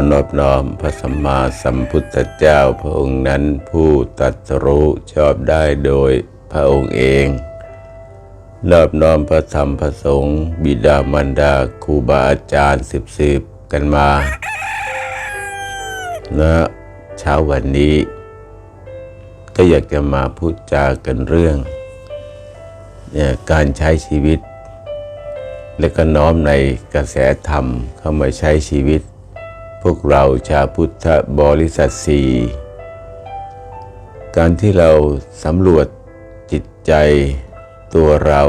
ขอนอบน้อมพระสัมมาสัมพุทธเจ้าพระองค์นั้นผู้ตรัสรู้ชอบได้โดยพระองค์เอง นอบน้อมพระธรรมพระสงฆ์บิดามารดาครูบาอาจารย์สิบสิบกันมานะเช้าวันนี้ ก็อยากจะมาพูดจากันเรื่องเนี่ยการใช้ชีวิต และก็น้อมในกระแสธรรมเข้ามาใช้ชีวิต วกเราชาวพุทธบริษัทสีการที่เราสำรวจจิตใจตัวเรา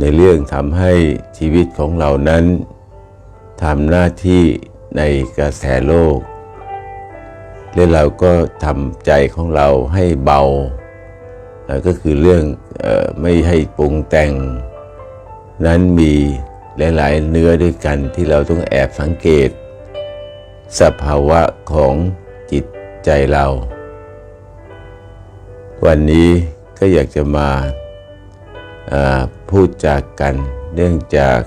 ในเรื่องทำให้ชีวิตของเรานั้นทำหน้าที่ในกระแสโลก และเราก็ทำใจของเราให้เบา ก็คือเรื่องออไม่ให้ปรุงแต่ง นั้นมีหลาย ๆ เนื้อด้วยกันที่เราต้องแอบสังเกต สภาวะของจิตใจเรา วันนี้ก็อยากจะมาาพูดจากกันเนื่องจาก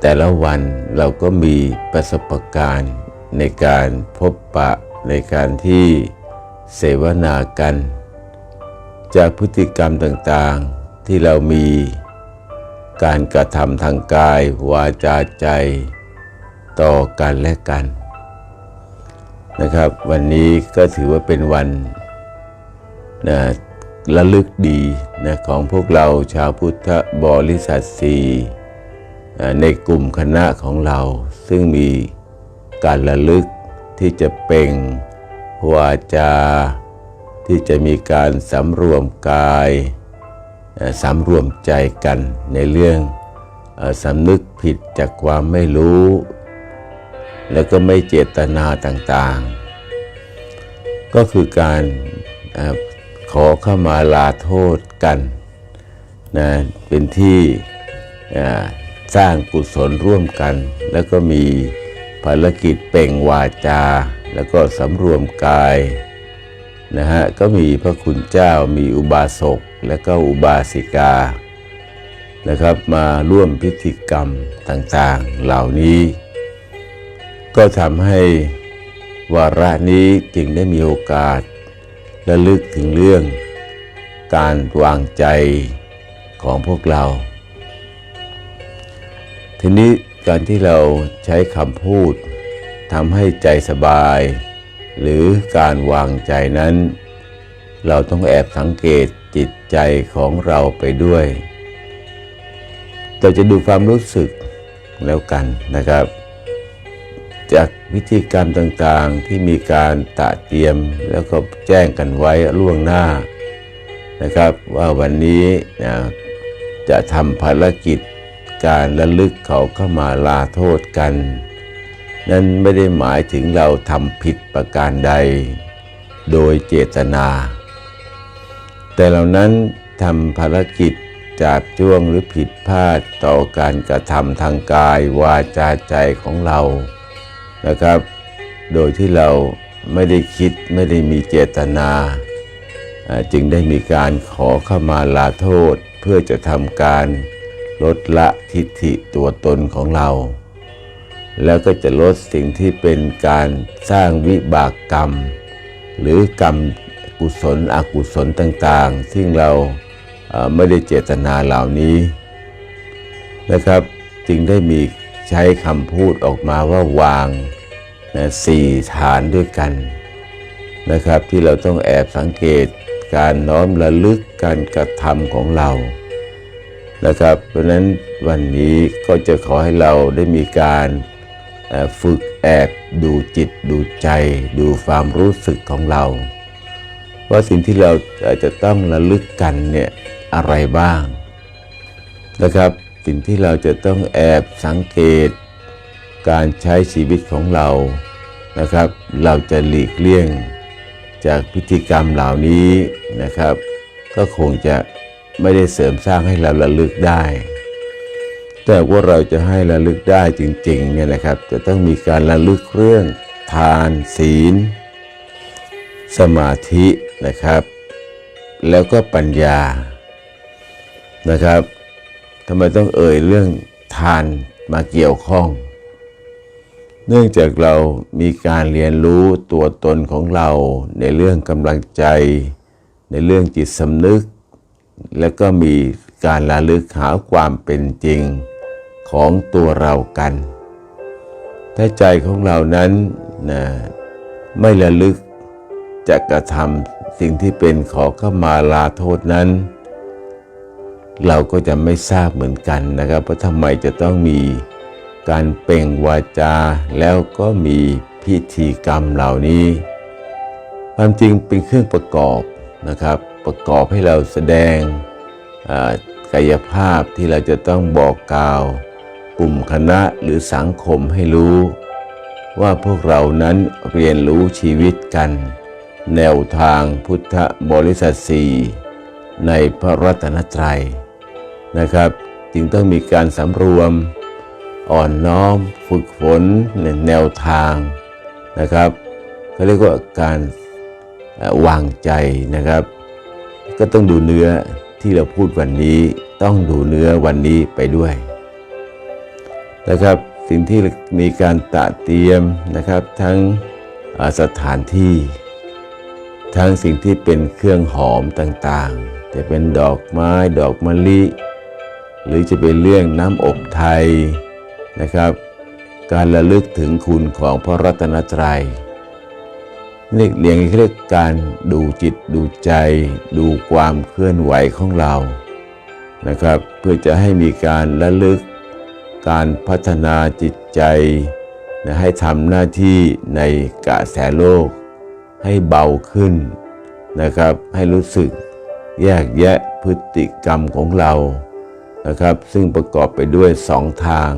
แต่ละวันเราก็มีประสบการณ์ในการพบปะในการที่เสวนากัน จากพฤติกรรมต่างๆที่เรามีการกระทำทางกายวาจาใจ ต่อกันและกันนะครับ วันนี้ก็ถือว่าเป็นวันนะระลึกดีนะของพวกเราชาวพุทธบริษัทสี่ในกลุ่มคณะของเรา ซึ่งมีการระลึกที่จะเป่งวาจา ที่จะมีการสำรวมกายสำรวมใจกันในเรื่องสำนึกผิดจากความไม่รู้ แล้วก็ไม่เจตนาต่างๆ ก็คือการอขอเข้ามาลาโทษกันนะเป็นที่สร้างกุศลร่วมกัน แล้วก็มีภารกิจเป่งวาจา แล้วก็สำรวมกายนะฮะก็มีพระคุณเจ้ามีอุบาสกและก็อุบาสิกานะครับมาร่วมพิธีกรรมต่างๆเหล่านี้ ก็ทำให้วาระนี้จึงได้มีโอกาสระลึกถึงเรื่อง การวางใจของพวกเรา ทีนี้การที่เราใช้คำพูดทำให้ใจสบาย หรือการวางใจนั้น เราต้องแอบสังเกตจิตใจของเราไปด้วยเราจะดูความรู้สึกแล้วกันนะครับ จากวิธีการต่างๆที่มีการตะเตรียมแล้วก็แจ้งกันไว้ล่วงหน้านะครับ ว่าวันนี้นะจะทำภารกิจการระลึกเขาเข้ามาลาโทษกัน นั้นไม่ได้หมายถึงเราทำผิดประการใด โดยเจตนา แต่เหล่านั้นทำภารกิจจากจ้วงหรือผิดพลาดต่อการกระทำทางกายวาจาใจของเรา นะครับ โดยที่เราไม่ได้คิดไม่ได้มีเจตนาจึงได้มีการขอเข้ามาลาโทษเพื่อจะทำการลดละทิฏฐิตัวตนของเรา แล้วก็จะลดสิ่งที่เป็นการสร้างวิบากกรรม หรือกรรมกุศลอกุศลต่างๆ ซึ่งเราไม่ได้เจตนาเหล่านี้นะครับ จึงได้มี ใช้คำพูดออกมาว่าวางนะสี่ฐานด้วยกันนะครับ ที่เราต้องแอบสังเกตการน้อมระลึกการกระทำของเรานะครับ เพราะนั้นวันนี้ก็จะขอให้เราได้มีการฝึกแอบดูจิตดูใจ ดูความรู้สึกของเรา ว่าสิ่งที่เราอ่อจะต้องระลึกกันเนี่ยอะไรบ้างนะครับ สิ่งที่เราจะต้องแอบสังเกต การใช้ชีวิตของเรานะครับ เราจะหลีกเลี่ยง จากพิธีกรรมเหล่านี้นะครับ ก็คงจะไม่ได้เสริมสร้างให้เราระลึกได้ แต่ว่าเราจะให้ระลึกได้จริงๆเนี่ยนะครับ จะต้องมีการระลึกเรื่องทานศีล สมาธินะครับ แล้วก็ปัญญานะครับ ทำไมต้องเอ่ยเรื่องทานมาเกี่ยวข้อง เนื่องจากเรามีการเรียนรู้ตัวตนของเราในเรื่องกำลังใจ ในเรื่องจิตสำนึก และก็มีการระลึกหาความเป็นจริงของตัวเรากัน ถ้าใจของเรานั้นนะไม่ระลึกจะกระทำสิ่งที่เป็นขอเข้ามาลาโทษนั้น เราก็จะไม่ทราบเหมือนกันนะครับว่าทำไมจะต้องมีการเป่งวาจา แล้วก็มีพิธีกรรมเหล่านี้ ความจริงเป็นเครื่องประกอบนะครับ ประกอบให้เราแสดงกายภาพที่เราจะต้องบอกกล่าวกลุ่มคณะหรือสังคมให้รู้ ว่าพวกเรานั้นเรียนรู้ชีวิตกัน แนวทางพุทธบริษัทสี่ในพระรัตนตรัย นะครับ จึงต้องมีการสำรวม อ่อนน้อม ฝึกฝนในแนวทางนะครับเขาเรียกว่าการวางใจนะครับ ก็ต้องดูเนื้อที่เราพูดวันนี้ต้องดูเนื้อวันนี้ไปด้วยนะครับ สิ่งที่มีการตะเตรียมนะครับ ทั้งสถานที่ ทั้งสิ่งที่เป็นเครื่องหอมต่างๆ จะเป็นดอกไม้ดอกมะลิ หรือจะเป็นเรื่องน้ำอบไทยนะครับ การระลึกถึงคุณของพระรัตนตรัยเรียกเรียงเรียกการดูจิตดูใจ ดูความเคลื่อนไหวของเรานะครับ เพื่อจะให้มีการระลึก การพัฒนาจิตใจนะให้ทำหน้าที่ในกระแสโลก ให้เบาขึ้นนะครับ ให้รู้สึกแยกแยะพฤติกรรมของเรา นะครับ ซึ่งประกอบไปด้วยสองทาง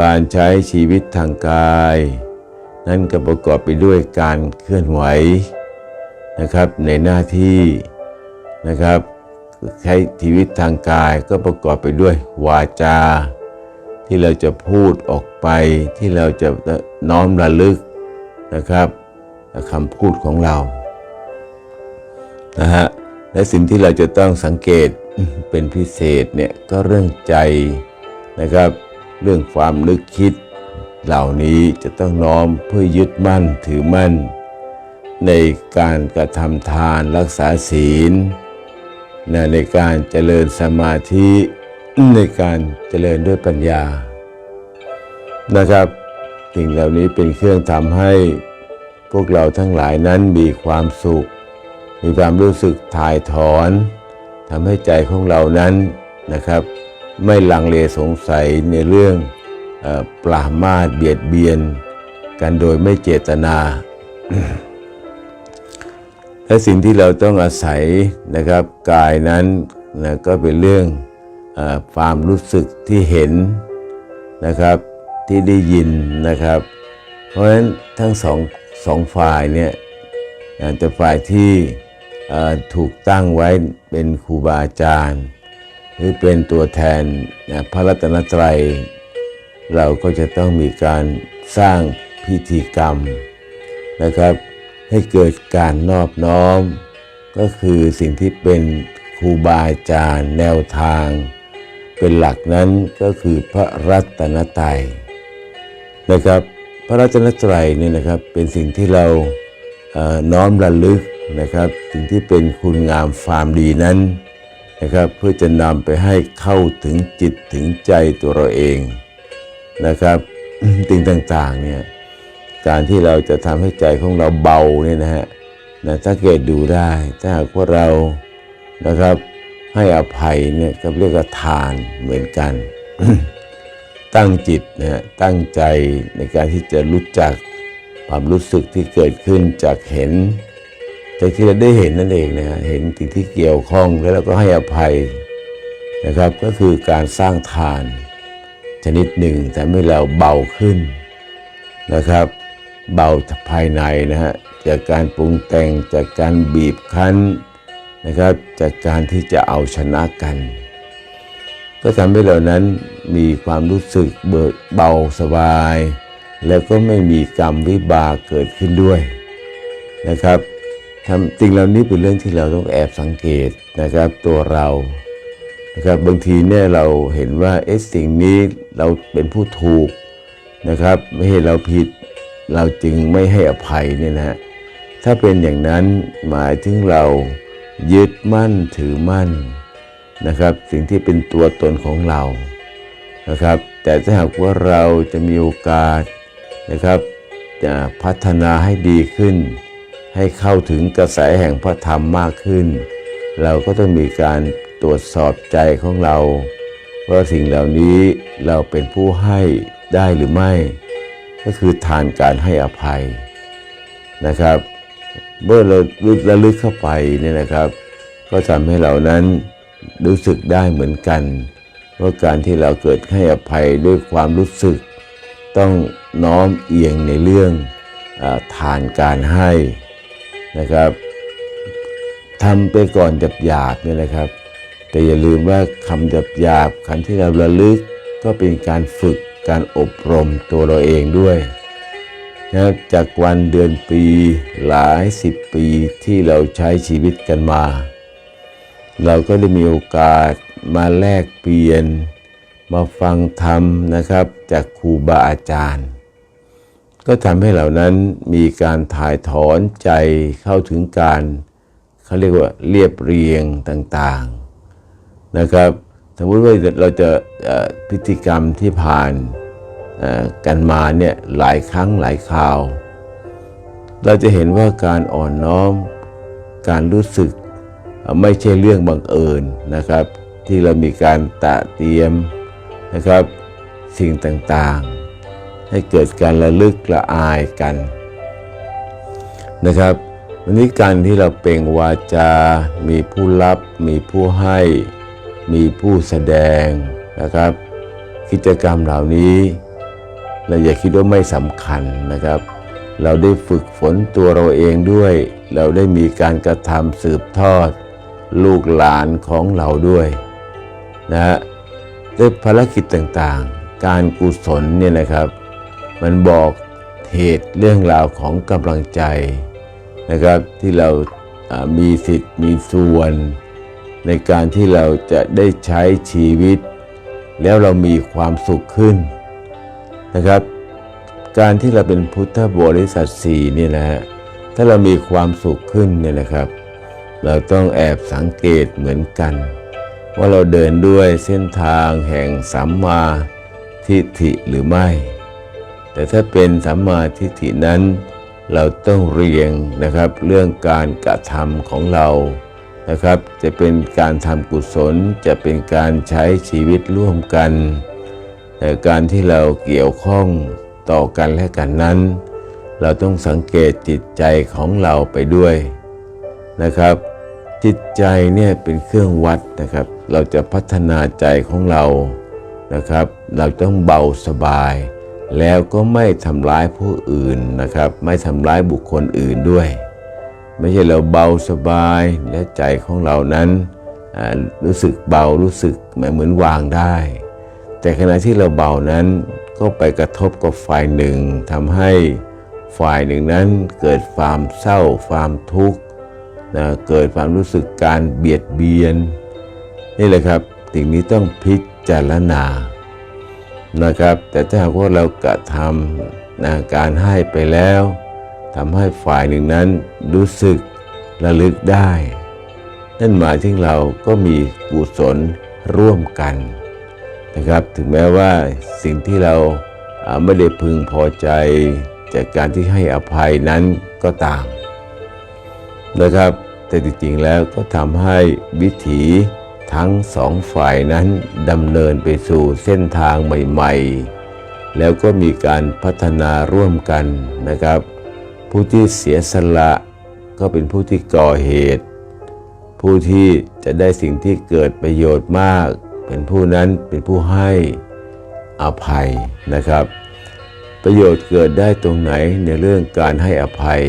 การใช้ชีวิตทางกาย นั่นก็ประกอบไปด้วยการเคลื่อนไหวนะครับในหน้าที่นะครับใช้ชีวิตทางกายก็ประกอบไปด้วยวาจา ที่เราจะพูดออกไปที่เราจะน้อมระลึกนะครับคำพูดของเรานะฮะและสิ่งที่เราจะต้องสังเกต เป็นพิเศษเนี่ยก็เรื่องใจนะครับ เรื่องความนึกคิด เหล่านี้จะต้องน้อมเพื่อยึดมั่นถือมั่น ในการกระทำทานรักษาศีลนะในการเจริญสมาธิในการเจริญด้วยปัญญานะครับสิ่งเหล่านี้เป็นเครื่องทำให้พวกเราทั้งหลายนั้นมีความสุข มีความรู้สึกถ่ายถอน ทำให้ใจของเรานั้นนะครับ ไม่ลังเลสงสัยในเรื่องอปรามาสเบียดเบียน กันโดยไม่เจตนา และสิ่งที่เราต้องอาศัยนะครับ กายนั้นนะก็เป็นเรื่องอความรู้สึกที่เห็นนะครับที่ได้ยินนะครับ เพราะฉะนั้นทั้งสองสองฝ่ายเนี่ยอาแต่ฝ่ายที่ ถูกตั้งไว้เป็นครูบาอาจารย์ หรือเป็นตัวแทนพระรัตนตรัย เราก็จะต้องมีการสร้างพิธีกรรมนะครับให้เกิดการนอบน้อม ก็คือสิ่งที่เป็นครูบาอาจารย์แนวทาง เป็นหลักนั้นก็คือพระรัตนตรัยนะครับ พระรัตนตรัยเนี่ยนะครับเป็นสิ่งที่เราน้อมระลึก นะครับสิ่งที่เป็นคุณงามความดีนั้นนะครับเพื่อจะนำไปให้เข้าถึงจิตถึงใจตัวเราเองนะครับสิ่งต่างๆเนี่ยการที่เราจะทำให้ใจของเราเบาเนี่ยนะฮะนะถ้าเกิดดูได้ถ้าหากว่าเรานะครับให้อภัยเนี่ยก็เรียกว่าทานเหมือนกัน ตั้งจิตนะฮะตั้งใจในการที่จะรู้จักความรู้สึกที่เกิดขึ้นจากเห็น จากที่เราได้เห็นนั่นเองนะฮะเห็นสิ่งที่เกี่ยวข้องแล้วเราก็ให้อภัยนะครับ ก็คือการสร้างทาน ชนิดหนึ่งทำให้เราเบาขึ้นนะครับ เบาภายในนะฮะจากการปรุงแต่งจากการบีบคั้นนะครับ จากการที่จะเอาชนะกัน ก็ทำให้เรานั้นมีความรู้สึกเบิกเบาสบาย แล้วก็ไม่มีกรรมวิบากเกิดขึ้นด้วยนะครับ ทำสิ่งเหล่านี้เป็นเรื่องที่เราต้องแอบสังเกตนะครับ ตัวเรานะครับบางทีเนี่ยเราเห็นว่าเอ๊ะสิ่งนี้เราเป็นผู้ถูกนะครับ ไม่ให้เราผิดเราจึงไม่ให้อภัยเนี่ยนะฮะถ้าเป็นอย่างนั้นหมายถึงเรายึดมั่นถือมั่นนะครับ สิ่งที่เป็นตัวตนของเรานะครับ แต่ถ้าหากว่าเราจะมีโอกาสนะครับ จะพัฒนาให้ดีขึ้น ให้เข้าถึงกระแสแห่งพระธรรมมากขึ้น เราก็ต้องมีการตรวจสอบใจของเรา ว่าสิ่งเหล่านี้เราเป็นผู้ให้ได้หรือไม่ ก็คือทานการให้อภัยนะครับ เมื่อเราระลึกเข้าไปเนี่ยนะครับ ก็ทำให้เรานั้นรู้สึกได้เหมือนกัน ว่าการที่เราเกิดให้อภัยด้วยความรู้สึก ต้องน้อมเอียงในเรื่องอทานการให้ นะครับทำไปก่อนจับหยาบเนี่ยนะครับ แต่อย่าลืมว่าคำจับหยาบคำที่เราระลึกก็เป็นการฝึกการอบรมตัวเราเองด้วยนะจากวันเดือนปีหลายสิบปีที่เราใช้ชีวิตกันมา เราก็ได้มีโอกาสมาแลกเปลี่ยน มาฟังธรรมนะครับ จากครูบาอาจารย์ ก็ทำให้เหล่านั้นมีการถ่ายถอนใจเข้าถึงการเขาเรียกว่าเรียบเรียงต่างๆนะครับสมมติว่าเราจะเอ่อพิธีกรรมที่ผ่านกันมาเนี่ยหลายครั้งหลายคราว เราจะเห็นว่าการอ่อนน้อม การรู้สึกไม่ใช่เรื่องบังเอิญนะครับ ที่เรามีการตะเตรียมนะครับสิ่งต่างๆ ให้เกิดการระลึกละอายกันนะครับวันนี้การที่เราเปล่งวาจา มีผู้รับ มีผู้ให้ มีผู้แสดงนะครับ กิจกรรมเหล่านี้ เราอย่าคิดว่าไม่สำคัญนะครับ เราได้ฝึกฝนตัวเราเองด้วย เราได้มีการกระทำสืบทอด ลูกหลานของเราด้วยนะฮะด้วยภารกิจต่างๆ การกุศลเนี่ยนะครับ มันบอกเหตุเรื่องราวของกำลังใจนะครับที่เรามีสิทธิ์มีส่วน ในการที่เราจะได้ใช้ชีวิต แล้วเรามีความสุขขึ้นนะครับ การที่เราเป็นพุทธบริษัทสี่นี่นะฮะถ้าเรามีความสุขขึ้นเนี่ยนะครับ เราต้องแอบสังเกตเหมือนกัน ว่าเราเดินด้วยเส้นทางแห่งสัมมาทิฏฐิหรือไม่ แต่ถ้าเป็นสัมมาทิฏฐินั้น เราต้องเรียงนะครับ เรื่องการกระทำของเรานะครับ จะเป็นการทำกุศลจะเป็นการใช้ชีวิตร่วมกัน แต่การที่เราเกี่ยวข้องต่อกันและกันนั้น เราต้องสังเกตจิตใจของเราไปด้วยนะครับ จิตใจเนี่ยเป็นเครื่องวัดนะครับ เราจะพัฒนาใจของเรานะครับ เราต้องเบาสบาย แล้วก็ไม่ทำร้ายผู้อื่นนะครับ ไม่ทำร้ายบุคคลอื่นด้วย ไม่ใช่เราเบาสบายและใจของเรานั้นรู้สึกเบารู้สึกเหมือนวางได้ แต่ขณะที่เราเบานั้นก็ไปกระทบกับฝ่ายหนึ่งทำให้ฝ่ายหนึ่งนั้นเกิดความเศร้าความทุกข์นะเกิดความรู้สึกการเบียดเบียน นี่แหละครับสิ่งนี้ต้องพิจารณา นะครับ แต่ถ้าหากว่าเรากระทำนะการให้ไปแล้วทำให้ฝ่ายหนึ่งนั้นรู้สึกระลึกได้ นั่นหมายถึงเราก็มีกุศลร่วมกันนะครับ ถึงแม้ว่าสิ่งที่เราอ่าไม่ได้พึงพอใจจากการที่ให้อภัยนั้นก็ตามนะครับ แต่จริงๆแล้วก็ทำให้วิถี ทั้งสองฝ่ายนั้นดำเนินไปสู่เส้นทางใหม่ๆ แล้วก็มีการพัฒนาร่วมกันนะครับ ผู้ที่เสียสละก็เป็นผู้ที่ก่อเหตุ ผู้ที่จะได้สิ่งที่เกิดประโยชน์มาก เป็นผู้นั้นเป็นผู้ให้อภัยนะครับ ประโยชน์เกิดได้ตรงไหนในเรื่องการให้อภัย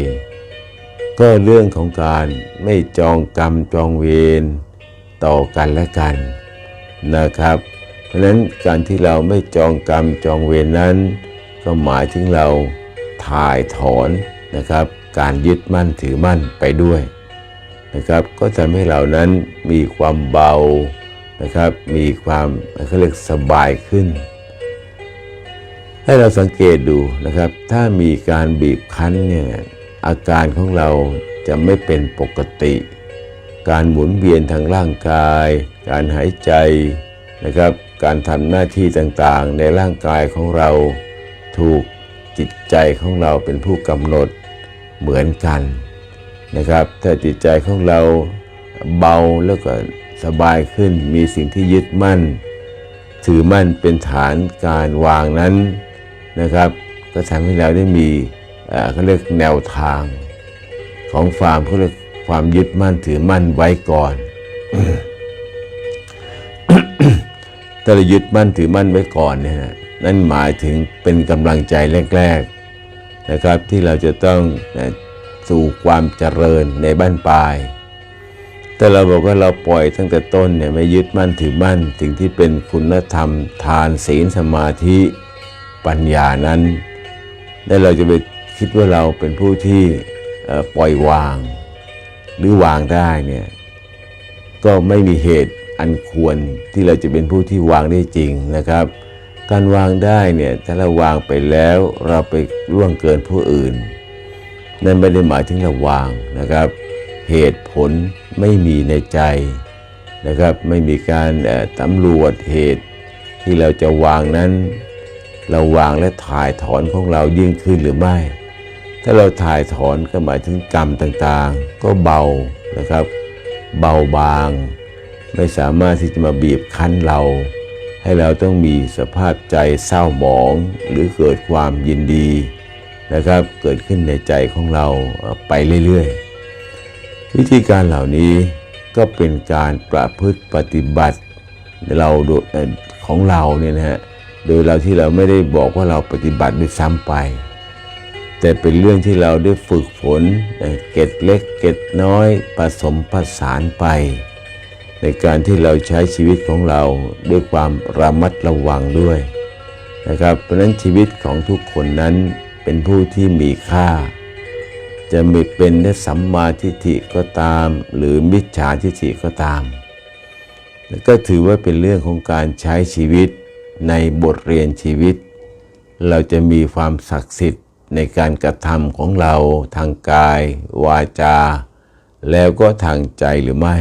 ก็เรื่องของการไม่จองกรรมจองเวร ต่อกันและกันนะครับ เพราะฉะนั้นการที่เราไม่จองกรรมจองเวรนั้น ก็หมายถึงเราถ่ายถอนนะครับ การยึดมั่นถือมั่นไปด้วยนะครับ ก็ทำให้เรานั้นมีความเบานะครับ มีความเขาเรียกสบายขึ้น ให้เราสังเกตดูนะครับ ถ้ามีการบีบคั้นเนี่ยอาการของเราจะไม่เป็นปกติ การหมุนเวียนทางร่างกาย การหายใจนะครับ การทำหน้าที่ต่างๆ ในร่างกายของเราถูกจิตใจของเราเป็นผู้กำหนดเหมือนกันนะครับ ถ้าจิตใจของเราเบาแล้วก็สบายขึ้นมีสิ่งที่ยึดมั่น ถือมั่นเป็นฐานการวางนั้นนะครับ ก็ทำให้เราได้มีเอ่อเขาเรียกแนวทางของความเขาเรียก ความยึดมั่นถือมั่นไว้ก่อน ถ้าเรายึดมั่นถือมั่นไว้ก่อนเนี่ยนะนั่นหมายถึงเป็นกำลังใจแรก ๆนะครับ ที่เราจะต้องนะสู่ความเจริญในบ้านปลาย แต่เราบอกว่าเราปล่อยตั้งแต่ต้นเนี่ยไม่ยึดมั่นถือมั่นสิ่งที่เป็นคุณธรรม ทานศีลสมาธิปัญญานั้น แล้วเราจะไปคิดว่าเราเป็นผู้ที่เอ่อปล่อยวาง หรือวางได้เนี่ยก็ไม่มีเหตุอันควรที่เราจะเป็นผู้ที่วางได้จริงนะครับ การวางได้เนี่ยถ้าเราวางไปแล้วเราไปล่วงเกินผู้อื่น นั่นไม่ได้หมายถึงเราวางนะครับ เหตุผลไม่มีในใจนะครับ ไม่มีการตำรวจเหตุที่เราจะวางนั้น เราวางและถ่ายถอนของเรายิ่งขึ้นหรือไม่ ถ้าเราถ่ายถอนก็หมายถึงกรรมต่างๆ ก็เบานะครับ เบาบาง ไม่สามารถที่จะมาบีบคั้นเรา ให้เราต้องมีสภาพใจเศร้าหมองหรือเกิดความยินดีนะครับ เกิดขึ้นในใจของเราไปเรื่อยๆ วิธีการเหล่านี้ก็เป็นการประพฤติปฏิบัติเราของเราเนี่ยนะฮะโดยเราที่เราไม่ได้บอกว่าเราปฏิบัติด้วยซ้ำไป แต่เป็นเรื่องที่เราได้ฝึกฝนเก็ดเล็กเก็ดน้อยผสมผสานไป ในการที่เราใช้ชีวิตของเราด้วยความระมัดระวังด้วยนะครับเพราะนั้นชีวิตของทุกคนนั้นเป็นผู้ที่มีค่า จะมีเป็นได้สัมมาทิฏฐิก็ตาม หรือมิจฉาทิฏฐิก็ตามแล้วก็ถือว่าเป็นเรื่องของการใช้ชีวิตในบทเรียนชีวิต เราจะมีความศักดิ์สิทธิ์ ในการกระทำของเราทางกาย วาจา แล้วก็ทางใจหรือไม่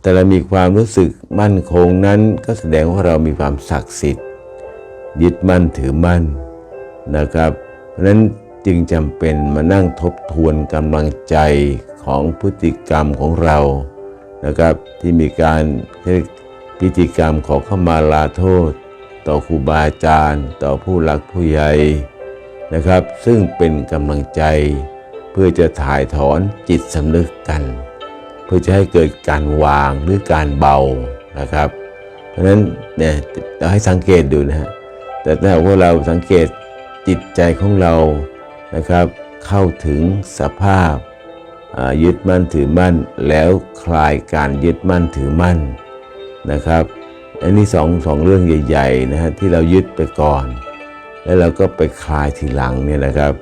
แต่เรามีความรู้สึกมั่นคงนั้นก็แสดงว่าเรามีความศักดิ์สิทธิ์ ยึดมั่นถือมั่นนะครับเพราะนั้นจึงจำเป็นมานั่งทบทวนกำลังใจของพฤติกรรมของเรานะครับที่มีการพิธีกรรมขอเข้ามาลาโทษ ต่อครูบาอาจารย์ ต่อผู้หลักผู้ใหญ่ นะครับ ซึ่งเป็นกำลังใจ เพื่อจะถ่ายถอนจิตสำนึกกัน เพื่อจะให้เกิดการวางหรือการเบานะครับ เพราะฉะนั้นเนี่ยเราให้สังเกตดูนะฮะแต่ถ้าว่าเราสังเกตจิตใจของเรานะครับ เข้าถึงสภาพยึดมั่นถือมั่นแล้วคลายการยึดมั่นถือมั่นนะครับ อันนี้สองสองเรื่องใหญ่ ๆนะฮะที่เรายึดไปก่อน แล้วเราก็ไปคลายทีหลังเนี่ยนะครับ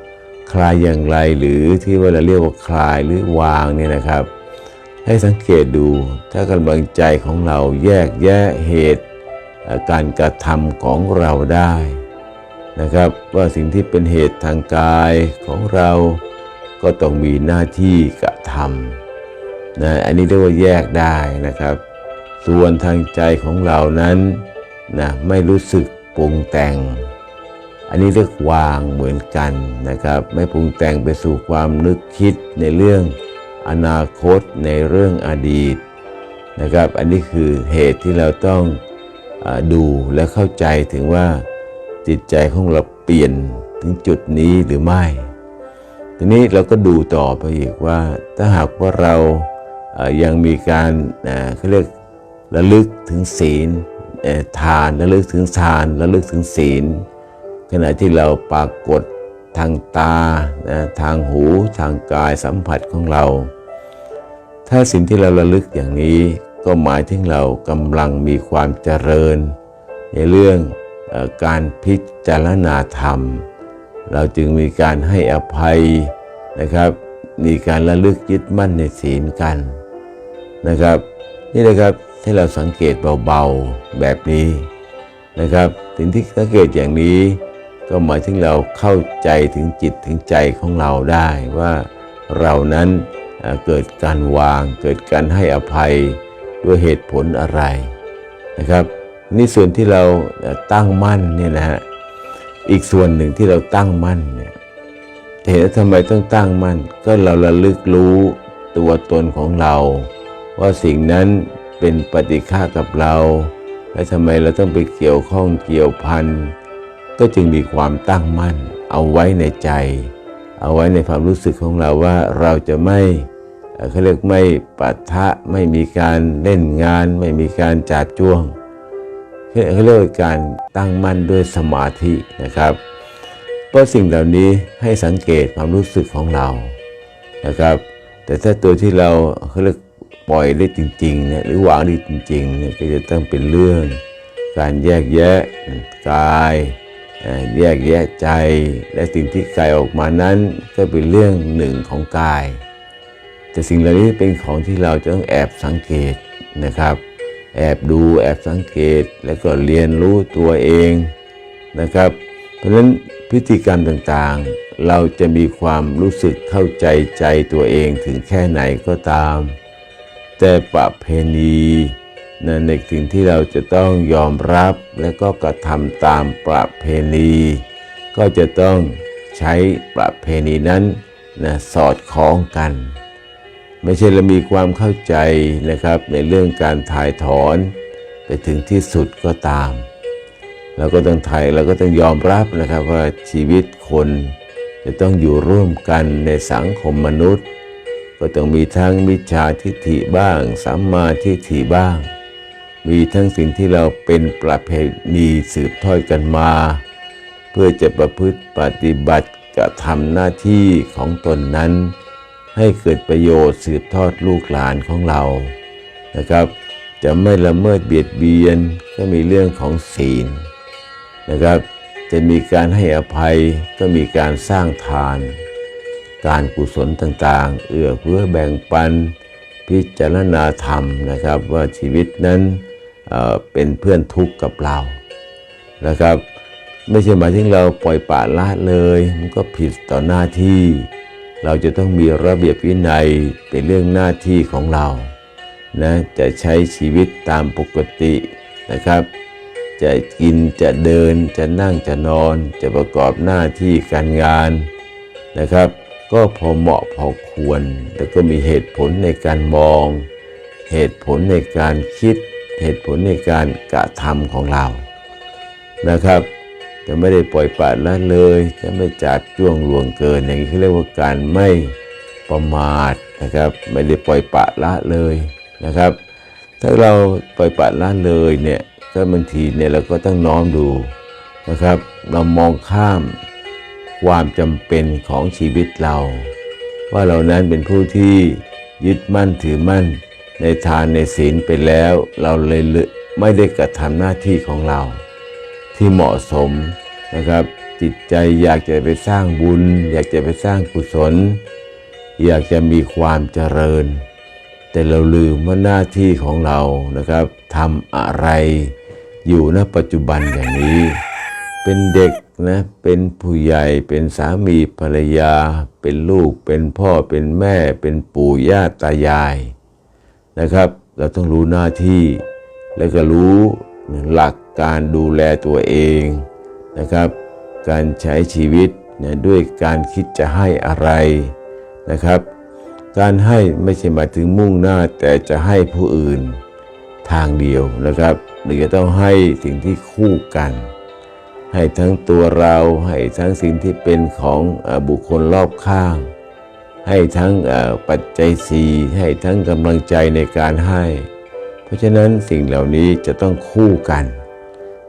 คลายอย่างไรหรือที่ว่าเราเรียกว่าคลายหรือวางเนี่ยนะครับ ให้สังเกตดูถ้ากำลังใจของเราแยกแยะเหตุ การกระทำของเราได้นะครับ ว่าสิ่งที่เป็นเหตุทางกายของเราก็ต้องมีหน้าที่กระทำนะอันนี้เรียกว่าแยกได้นะครับ ส่วนทางใจของเรานั้นนะไม่รู้สึกปรุงแต่ง อันนี้เรียกวางเหมือนกันนะครับ ไม่ปรุงแต่งไปสู่ความนึกคิดในเรื่องอนาคตในเรื่องอดีตนะครับ อันนี้คือเหตุที่เราต้องอดูและเข้าใจถึงว่าจิตใจของเราเปลี่ยนถึงจุดนี้หรือไม่ ทีนี้เราก็ดูต่อไปอีกว่าถ้าหากว่าเรายังมีการเขาเรียกระลึกถึงศีลทานระลึกถึงทานระลึกถึงศีล ขณะที่เราปรากฏทางตานะทางหูทางกายสัมผัสของเรา ถ้าสิ่งที่เราระลึกอย่างนี้ก็หมายถึงเรากำลังมีความเจริญ ในเรื่องอการพิจารณาธรรม เราจึงมีการให้อภัยนะครับ มีการระลึกยึดมั่นในศีลกันนะครับ นี่นะครับที่เราสังเกตเบาๆแบบนี้นะครับสิ่งที่สังเกตอย่างนี้ ก็หมายถึงเราเข้าใจถึงจิตถึงใจของเราได้ว่าเรานั้นเกิดการวาง เกิดการให้อภัยด้วยเหตุผลอะไรนะครับนี่ส่วนที่เราตั้งมั่นเนี่ยนะฮะอีกส่วนหนึ่งที่เราตั้งมั่นเนี่ยเหตุทำไมต้องตั้งมั่น ก็เราระลึกรู้ตัวตนของเรา ว่าสิ่งนั้นเป็นปฏิฆากับเรา และทำไมเราต้องไปเกี่ยวข้องเกี่ยวพัน ก็จึงมีความตั้งมั่น เอาไว้ในใจ เอาไว้ในความรู้สึกของเราว่าเราจะไม่เขาเรียกไม่ปะทะไม่มีการเล่นงาน ไม่มีการจาดจ้วงเขาเรียกการตั้งมั่นด้วยสมาธินะครับ เพราะสิ่งเหล่านี้ให้สังเกตความรู้สึกของเรานะครับ แต่ถ้าตัวที่เราเขาเรียกปล่อยได้จริงๆเนี่ยหรือวางได้จริงๆเนี่ยก็จะต้องเป็นเรื่อง การแยกแยะกาย แยกแยะใจและสิ่งที่กายออกมานั้นก็เป็นเรื่องหนึ่งของกาย แต่สิ่งเหล่านี้เป็นของที่เราจะต้องแอบสังเกตนะครับ แอบดูแอบสังเกตแล้วก็เรียนรู้ตัวเองนะครับ เพราะฉะนั้นพฤติกรรมต่างๆ เราจะมีความรู้สึกเข้าใจใจตัวเองถึงแค่ไหนก็ตาม แต่ประเพณี ในสิ่งที่เราจะต้องยอมรับและก็กระทำตามประเพณี ก็จะต้องใช้ประเพณีนั้นนะสอดคล้องกัน ไม่ใช่เรามีความเข้าใจนะครับในเรื่องการถ่ายถอนไปถึงที่สุดก็ตามเราก็ต้องไทยเราก็ต้องยอมรับนะครับว่าชีวิตคนจะต้องอยู่ร่วมกันในสังคมมนุษย์ ก็ต้องมีทั้งมิจฉาทิฏฐิบ้างสัมมาทิฏฐิบ้าง มีทั้งสิ่งที่เราเป็นประเพณีสืบทอดกันมา เพื่อจะประพฤติปฏิบัติกระทำหน้าที่ของตนนั้น ให้เกิดประโยชน์สืบทอดลูกหลานของเรานะครับ จะไม่ละเมิดเบียดเบียนก็มีเรื่องของศีลนะครับ จะมีการให้อภัยก็มีการสร้างทาน การกุศลต่างๆ เอื้อเพื่อแบ่งปัน พิจารณาธรรมนะครับว่าชีวิตนั้น เป็นเพื่อนทุกข์กับเรานะครับ ไม่ใช่หมายถึงเราปล่อยปละละเลย มันก็ผิดต่อหน้าที่ เราจะต้องมีระเบียบวินัยเป็นเรื่องหน้าที่ของเรานะจะใช้ชีวิตตามปกตินะครับ จะกินจะเดินจะนั่งจะนอน จะประกอบหน้าที่การงานนะครับ ก็พอเหมาะพอควร แล้วก็มีเหตุผลในการมอง เหตุผลในการคิด เหตุผลในการกระทำของเรา นะครับ จะไม่ได้ปล่อยปละละเลย จะไม่จัดจ้วงลวงเกิน อย่างนี้เรียกว่าการไม่ประมาทนะครับ ไม่ได้ปล่อยปละละเลยนะครับ ถ้าเราปล่อยปละละเลยเนี่ยก็บางทีเนี่ยเราก็ต้องน้อมดูนะครับ เรามองข้ามความจำเป็นของชีวิตเรา ว่าเรานั้นเป็นผู้ที่ยึดมั่นถือมั่น ในทานในศีลไปแล้ว เราเลยไม่ได้กระทำหน้าที่ของเรา ที่เหมาะสมนะครับ จิตใจอยากจะไปสร้างบุญ อยากจะไปสร้างกุศล อยากจะมีความเจริญ แต่เราลืมว่าหน้าที่ของเรานะครับทำอะไรอยู่ณปัจจุบันอย่างนี้ เป็นเด็กนะเป็นผู้ใหญ่เป็นสามีภรรยา เป็นลูกเป็นพ่อเป็นแม่ เป็นปู่ย่าตายาย นะครับ เราต้องรู้หน้าที่ แล้วก็รู้หลักการดูแลตัวเองนะครับ การใช้ชีวิตนะด้วยการคิดจะให้อะไรนะครับ การให้ไม่ใช่หมายถึงมุ่งหน้าแต่จะให้ผู้อื่นทางเดียวนะครับหรือจะต้องให้สิ่งที่คู่กัน ให้ทั้งตัวเราให้ทั้งสิ่งที่เป็นของบุคคลรอบข้าง ให้ทั้งปัจจัยสี่ให้ทั้งกำลังใจในการให้ เพราะฉะนั้นสิ่งเหล่านี้จะต้องคู่กัน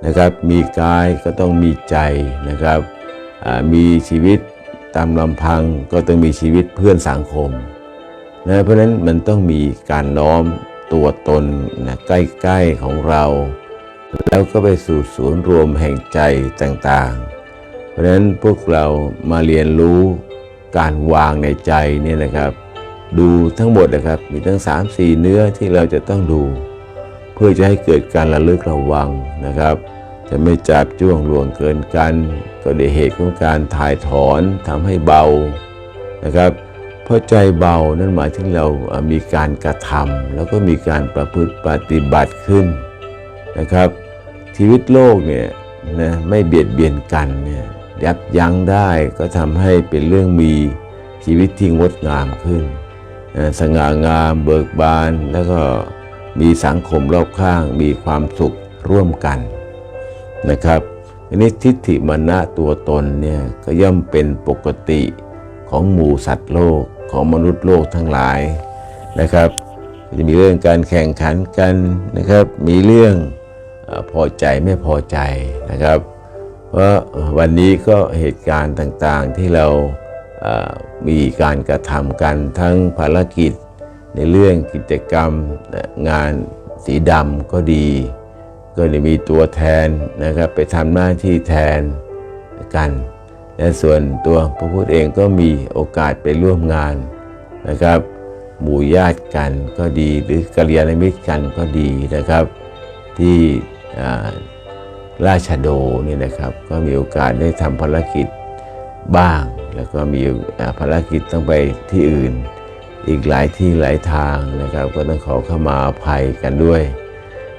นะครับ มีกายก็ต้องมีใจนะครับมีชีวิตตามลำพังก็ต้องมีชีวิตเพื่อนสังคมนะเพราะฉะนั้นมันต้องมีการน้อมตัวตนนะใกล้ๆของเรา แล้วก็ไปสู่ศูนย์รวมแห่งใจต่างๆ เพราะฉะนั้นพวกเรามาเรียนรู้ การวางในใจเนี่ยนะครับ ดูทั้งหมดนะครับมีทั้ง 3 4 เนื้อที่เราจะต้องดู เพื่อจะให้เกิดการระลึกระวังนะครับ จะไม่จับจ้วงหลวงเกินกัน ก็ได้เหตุของการถ่ายถอนทำให้เบานะครับเพราะใจเบานั่นหมายถึงเรามีการกระทำแล้วก็มีการประพฤติปฏิบัติขึ้นนะครับ ชีวิตโลกเนี่ยนะไม่เบียดเบียนกันเนี่ย ยับยั้งได้ก็ทำให้เป็นเรื่องมีชีวิตที่งดงามขึ้น สง่างามเบิกบาน แล้วก็มีสังคมรอบข้างมีความสุขร่วมกันนะครับอันนี้ทิฏฐิมานะตัวตนเนี่ยก็ย่อมเป็นปกติของหมู่สัตว์โลกของมนุษย์โลกทั้งหลายนะครับจะมีเรื่องการแข่งขันกันนะครับ มีเรื่องพอใจไม่พอใจนะครับ พราะวันนี้ก็เหตุการณ์ต่างๆที่เรามีการกระทำกันทั้งภารกิจ ในเรื่องกิจกรรมงานสีดำก็ดี ก็ได้มีตัวแทนนะครับไปทำหน้าที่แทนกันและส่วนตัวพระพุทธเองก็มีโอกาสไปร่วมงานนะครับหมู่ญาติกันก็ดีหรือกัลยาณมิตรกันก็ดีนะครับ ที่ ราชโดนี่นะครับ ก็มีโอกาสได้ทำภารกิจบ้าง แล้วก็มีภารกิจต้องไปที่อื่น อีกหลายที่หลายทางนะครับ ก็ต้องขอเข้ามาอภัยกันด้วย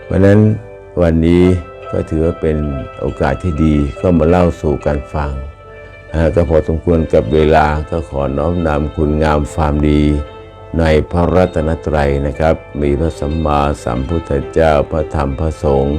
เพราะนั้นวันนี้ก็ถือว่าเป็นโอกาสที่ดีก็มาเล่าสู่กันฟังอ่าก็พอสมควรกับเวลาก็ขอน้อมนำคุณงามความดี ในพระรัตนตรัยนะครับ มีพระสัมมาสัมพุทธเจ้าพระธรรมพระสงฆ์